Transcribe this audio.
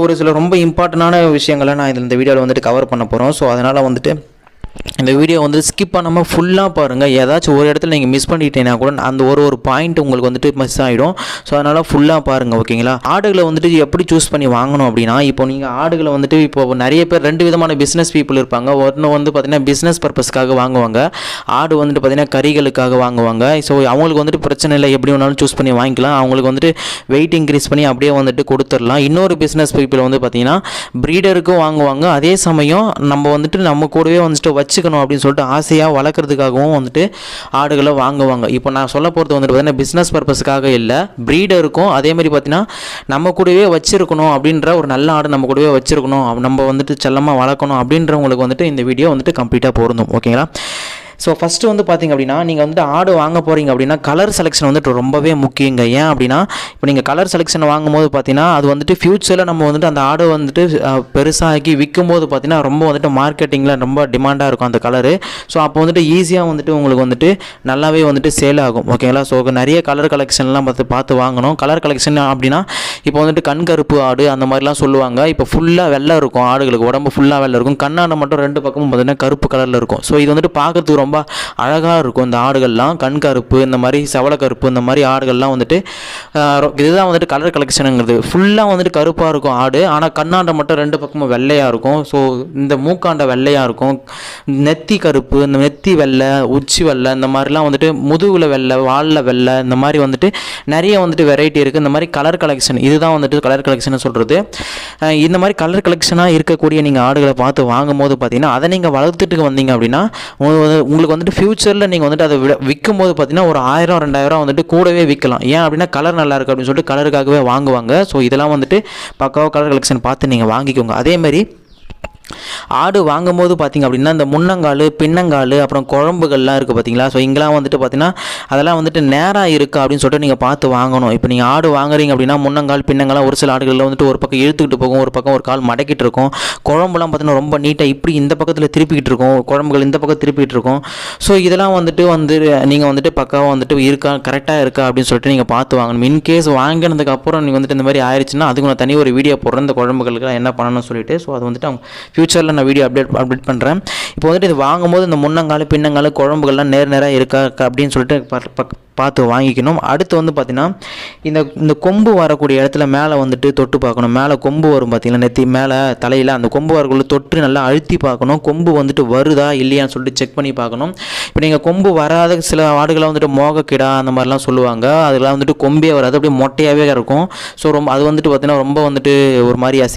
ஒரு சில ரொம்ப இம்பார்ட்டண்டான விஷயங்களை நான் இதில் இந்த வீடியோவில் வந்துட்டு கவர் பண்ண போகிறோம் ஸோ அதனால் வந்துட்டு இந்த வீடியோ வந்து ஸ்கிப் பண்ணாமல் ஃபுல்லாக பாருங்கள் ஏதாச்சும் ஒரு இடத்துல நீங்கள் மிஸ் பண்ணிட்டீங்கன்னா கூட அந்த ஒரு ஒரு பாயிண்ட் உங்களுக்கு வந்துட்டு மிஸ் ஆகிடும் ஸோ அதனால் ஃபுல்லாக பாருங்கள் ஓகேங்களா ஆடுகளை வந்துட்டு எப்படி சூஸ் பண்ணி வாங்கணும் அப்படின்னா இப்போ நீங்கள் ஆடுகளை வந்துட்டு இப்போ நிறைய பேர் ரெண்டு விதமான பிஸ்னஸ் பீப்புள் இருப்பாங்க. ஒன்று வந்து பார்த்திங்கன்னா பிஸ்னஸ் பர்பஸ்க்காக வாங்குவாங்க. ஆடு வந்துட்டு பார்த்திங்கன்னா கறிகளுக்காக வாங்குவாங்க. ஸோ அவங்களுக்கு வந்துட்டு பிரச்சனை இல்லை. எப்படி வேணாலும் சூஸ் பண்ணி வாங்கிக்கலாம். அவங்களுக்கு வந்துட்டு வெயிட் இன்க்ரீஸ் பண்ணி அப்படியே வந்துட்டு கொடுத்துடலாம். இன்னொரு பிஸ்னஸ் பீப்புள் வந்து பார்த்திங்கன்னா ப்ரீடருக்கும் வாங்குவாங்க. அதே சமயம் நம்ம வந்துட்டு நம்ம கூடவே வந்துட்டு வச்சுக்கணும் அப்படின்னு சொல்லிட்டு ஆசையாக வளர்க்குறதுக்காகவும் வந்துட்டு ஆடுகளை வாங்குவாங்க. இப்போ நான் சொல்ல போகிறது வந்துட்டு பார்த்தீங்கன்னா பிஸ்னஸ் பர்பஸ்க்காக இல்லை. ப்ரீடருக்கும் அதே மாதிரி பார்த்தீங்கன்னா நம்ம கூடவே வச்சுருக்கணும் அப்படின்ற ஒரு நல்ல ஆடு நம்ம கூடவே வச்சுருக்கணும். நம்ம வந்துட்டு செல்லமாக வளர்க்கணும் அப்படின்றவங்களுக்கு வந்துட்டு இந்த வீடியோ வந்துட்டு கம்ப்ளீட்டாக பொருந்தும் ஓகேங்களா ஸோ ஃபஸ்ட்டு வந்து பார்த்திங்க அப்படின்னா நீங்கள் வந்து ஆடு வாங்க போகிறீங்க அப்படின்னா கலர் செலெக்ஷன் வந்துட்டு ரொம்பவே முக்கியங்க. ஏன் அப்படின்னா இப்போ நீங்கள் கலர் செலெக்ஷன் வாங்கும்போது பார்த்தீங்கன்னா அது வந்துட்டு ஃப்யூச்சரில் நம்ம வந்துட்டு அந்த ஆடை வந்துட்டு பெருசாகி விற்கும் போது பார்த்தீங்கன்னா ரொம்ப வந்துட்டு மார்க்கெட்டிங்கில் ரொம்ப டிமாண்டாக இருக்கும் அந்த கலரு ஸோ அப்போ வந்துட்டு ஈஸியாக வந்துட்டு உங்களுக்கு வந்துட்டு நல்லாவே வந்துட்டு சேல் ஆகும். ஓகேங்களா ஸோ நிறைய கலர் கலெக்ஷன்லாம் பார்த்து பார்த்து வாங்கணும். கலர் கலெக்ஷன் அப்படின்னா இப்போ வந்துட்டு கண் கருப்பு ஆடு அந்த மாதிரிலாம் சொல்லுவாங்க. இப்போ ஃபுல்லாக வெள்ளை இருக்கும் ஆடுகளுக்கு. உடம்பு ஃபுல்லாக வெள்ளை இருக்கும். கண்ணாடை மட்டும் ரெண்டு பக்கமும் பார்த்தீங்கன்னா கருப்பு கலரில் இருக்கும். ஸோ இது வந்துட்டு பார்க்கறதுக்கு ரொம்ப ரொம்ப அழகாக இருக்கும். இந்த ஆடுகள்லாம் கண் கருப்பு இந்த மாதிரி செவல கருப்பு இந்த மாதிரி ஆடுகள்லாம் வந்துட்டு ரொ- இதுதான் வந்துட்டு கலர் கலெக்ஷனுங்கிறது ஃபுல்லாக வந்துட்டு கருப்பாக இருக்கும் ஆடு. ஆனால் கண்ணாண்டை மட்டும் ரெண்டு பக்கமும் வெள்ளையாக இருக்கும். ஸோ இந்த மூக்காண்டை வெள்ளையாக இருக்கும். நெத்தி கருப்பு இந்த நெத்தி வெள்ளை உச்சி வெள்ளை இந்த மாதிரிலாம் வந்துட்டு முதுகுல வெள்ளை வாலில் வெள்ளை இந்த மாதிரி வந்துட்டு நிறைய வந்துட்டு வெரைட்டி இருக்குது இந்த மாதிரி கலர் கலெக்ஷன் இதுதான் வந்துட்டு கலர் கலெக்ஷன் சொல்கிறது இந்த மாதிரி கலர் கலெக்ஷனாக இருக்கக்கூடிய நீங்கள் ஆடுகளை பார்த்து வாங்கும்போது பார்த்தீங்கன்னா அதை நீங்கள் வளர்த்துட்டு வந்தீங்க அப்படின்னா உங்களுக்கு உங்களுக்கு வந்துட்டு ஃப்யூச்சரில் நீங்கள் வந்துட்டு அதை விட விற்கும் போது பார்த்தீங்கன்னா ஒரு ஆயிரம் ரெண்டாயிரம் வந்துட்டு கூடவே விற்கலாம் ஏன் அப்படின்னா கலர் நல்லா இருக்குது அப்படின்னு சொல்லிட்டு கலருக்காகவே வாங்குவாங்க. ஸோ இதெல்லாம் வந்துட்டு பக்காவாக கலர் கலெக்ஷன் பார்த்து நீங்கள் வாங்கிக்கோங்க. அதேமாதிரி ஆடு வாங்கும்போது பார்த்திங்க அப்படின்னா இந்த முன்னங்கால் பின்னங்கால் அப்புறம் குழம்புகள்லாம் இருக்குது பார்த்தீங்களா? ஸோ இங்கெல்லாம் வந்துட்டு பார்த்தீங்கன்னா அதெல்லாம் வந்துட்டு நேராக இருக்குது அப்படின்னு சொல்லிட்டு நீங்கள் பார்த்து வாங்கணும். இப்போ நீங்கள் ஆடு வாங்குறீங்க அப்படின்னா முன்னங்கால் பின்னங்காலாம் ஒரு சில ஆடுகளில் வந்துட்டு ஒரு பக்கம் இழுத்துக்கிட்டு போகும் ஒரு பக்கம் ஒரு கால் மடக்கிட்டு இருக்கும். குழம்புலாம் பார்த்தீங்கன்னா ரொம்ப நீட்டாக இப்படி இந்த பக்கத்தில் திருப்பிக்கிட்டு இருக்கும். குழம்புகள் இந்த பக்கம் திருப்பிக்கிட்டு இருக்கும். ஸோ இதெல்லாம் வந்துட்டு வந்து நீங்கள் வந்துட்டு பக்காவாக வந்துட்டு இருக்கா கரெக்டாக இருக்கா அப்படின்னு சொல்லிட்டு நீங்கள் பார்த்து வாங்கணும். இன்கேஸ் வாங்கினதுக்கப்புறம் நீங்கள் வந்துட்டு இந்த மாதிரி ஆயிடுச்சுன்னா அதுக்கு நான் தனி ஒரு வீடியோ போடுறேன். இந்த குழம்புகளுக்கு என்ன பண்ணணும்னு சொல்லிட்டு ஸோ அது வந்துட்டு அவங்க ஃப்யூச்சரில் நான் வீடியோ அப்டேட் அப்டேட் பண்ணுறேன் இப்போ வந்துட்டு இது வாங்கும்போது இந்த முன்னங்காலு பின்னங்கால குழம்புகள்லாம் நேர் நேராக இருக்கா அப்படின்னு சொல்லிட்டு பார்த்து வாங்கிக்கணும். அடுத்து வந்து பார்த்தீங்கன்னா இந்த இந்த கொம்பு வரக்கூடிய இடத்துல மேலே வந்துட்டு தொட்டு பார்க்கணும். மேலே கொம்பு வரும் பார்த்தீங்கன்னா நெத்தி மேலே தலையில் அந்த கொம்பு வரக்குள்ள தொட்டு நல்லா அழுத்தி பார்க்கணும். கொம்பு வந்துட்டு வருதா இல்லையான்னு சொல்லிட்டு செக் பண்ணி பார்க்கணும். இப்போ நீங்கள் கொம்பு வராத சில ஆடுகளை வந்துட்டு மோகக்கிடா அந்த மாதிரிலாம் சொல்லுவாங்க. அதெல்லாம் வந்துட்டு கொம்பே வராது அப்படியே மொட்டையாகவே இருக்கும். ஸோ ரொம்ப அது வந்துட்டு பார்த்தீங்கன்னா ரொம்ப வந்துட்டு ஒரு மாதிரி அசி